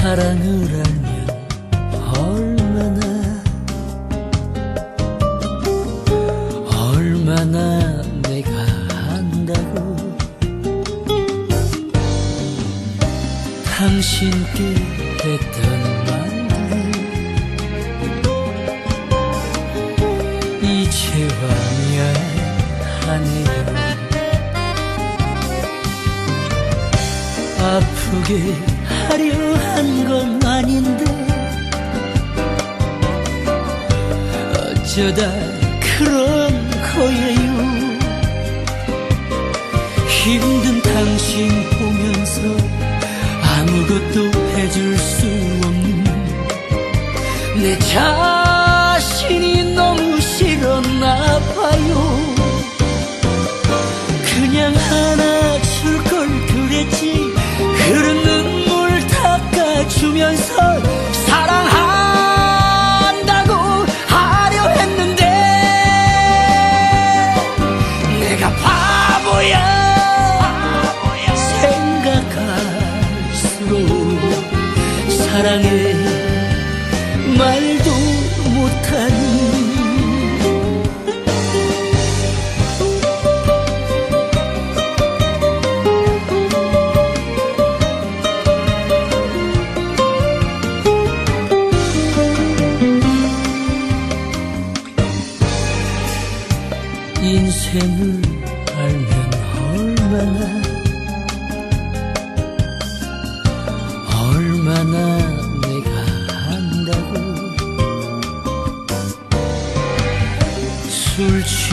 사랑을 알면 얼마나 얼마나 내가 한다고. 당신께 했던 말들 이제와 미안하네요. 아프게 하려 한 건 아닌데 어쩌다 그런 거예요? 힘든 당신 보면서 아무것도 해줄 수 없는 내 자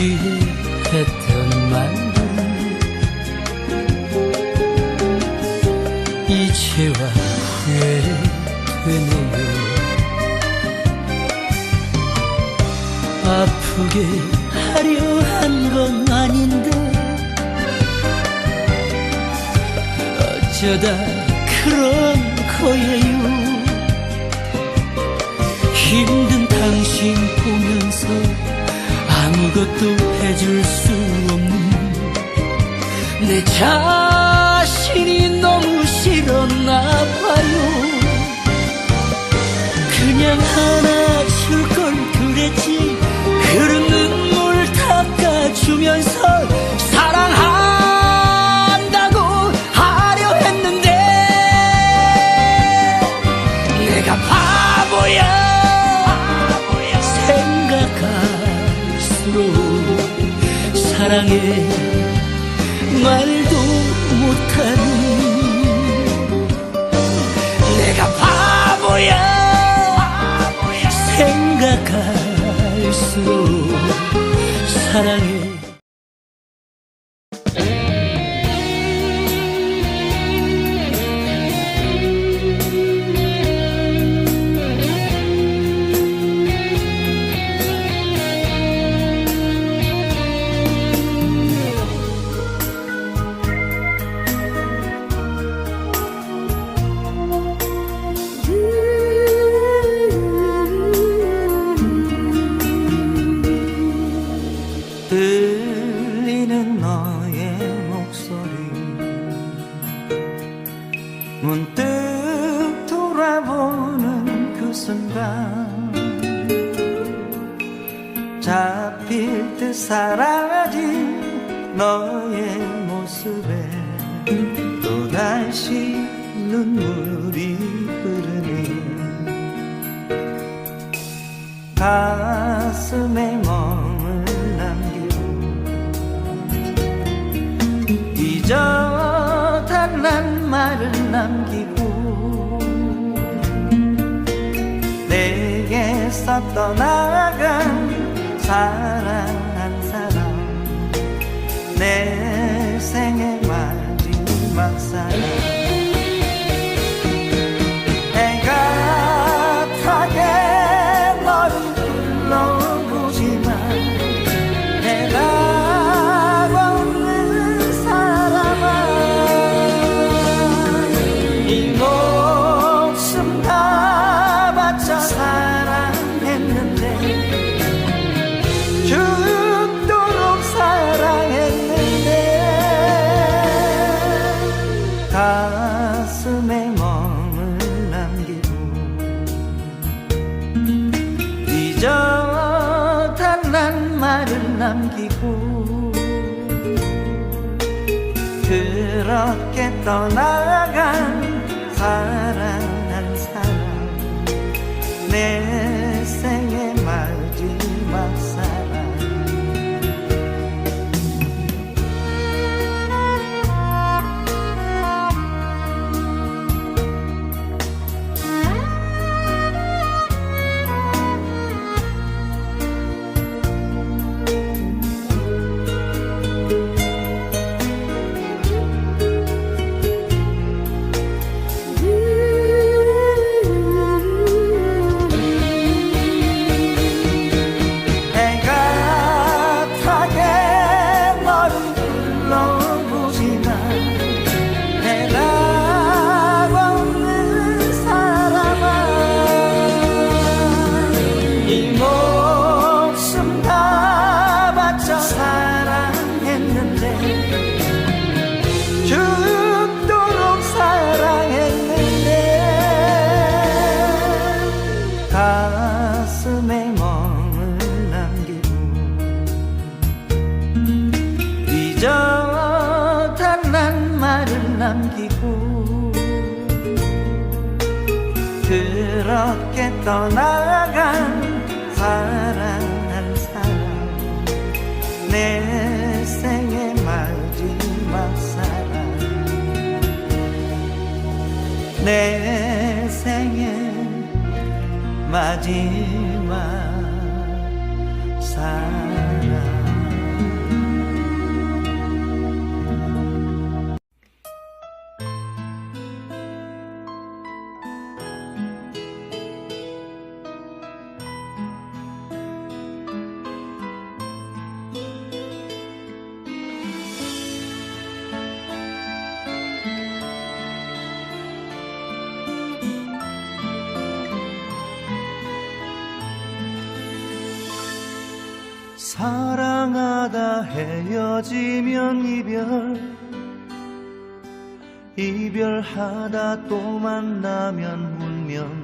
했던 말들 이제와 후회되네요 아프게 하려 한 건 아닌데 어쩌다 그런 거예요? 힘든 당신 보면서 아무것도 해줄 수 없는 내 자신이 너무 싫었나 봐 생각할수록 사랑해. 말도 못하니 내가 바보야. 생각할수록 사랑해 눈물이 흐르네 가슴에 멍을 남기고 잊어 달란 말을 남기고 내게 서 떠나간 사랑 한 사람 내 생의 남기고 그렇게 떠나간 말을 남기고 그렇게 떠나간 사랑한 사람 내 생의 마지막 사랑 내 생의 마지막 사랑 사랑하다 헤어지면 이별 이별하다 또 만나면 운명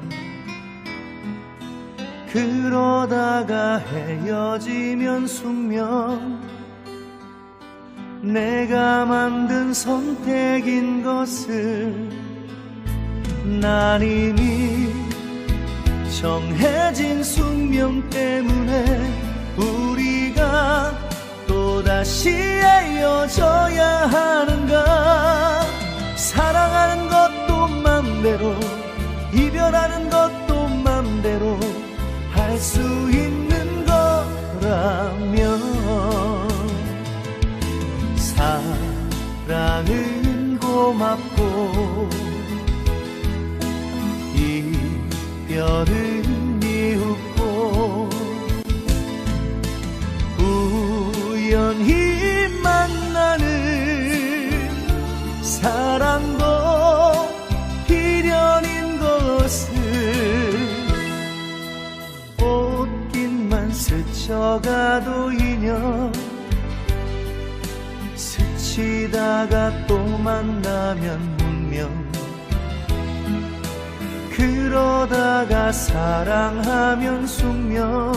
그러다가 헤어지면 숙명 내가 만든 선택인 것을 난 이미 정해진 숙명 때문에 이별하는 것도 맘대로 할 수 있는 거라면 사랑은 고맙고 이별은 스쳐가도 인연 스치다가 또 만나면 운명. 그러다가 사랑하면 숙명.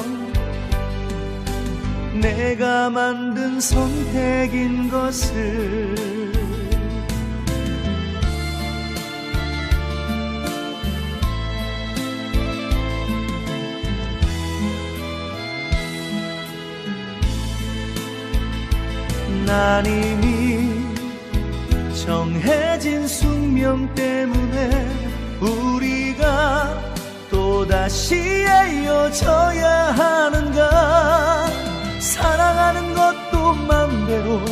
내가 만든 선택인 것을 난 이미 정해진 숙명 때문에 우리가 또다시 헤어져야 하는가? 사랑하는 것도 맘대로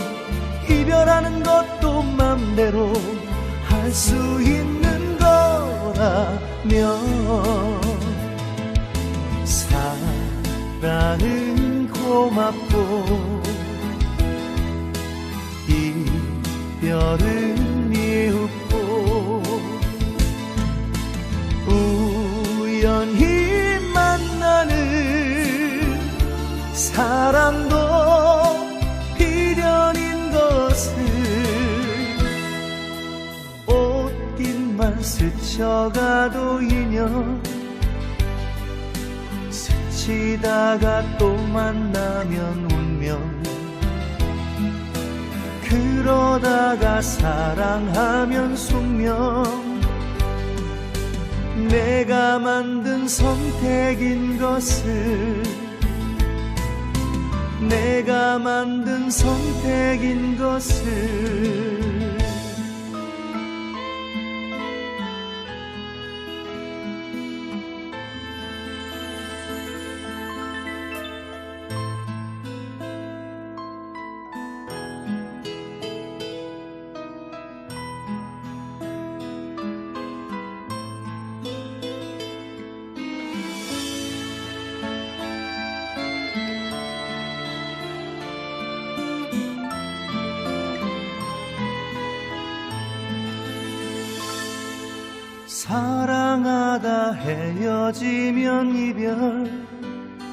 이별하는 것도 맘대로 할 수 있는 거라면 사랑은 고맙고 이별은 미흡고 우연히 만나는 사랑도 비련인 것을 옷깃만 스쳐가도 인연 스치다가 또 만나면 그러다가 사랑하면 숙명. 내가 만든 선택인 것을 내가 만든 선택인 것을 사랑하다 헤어지면 이별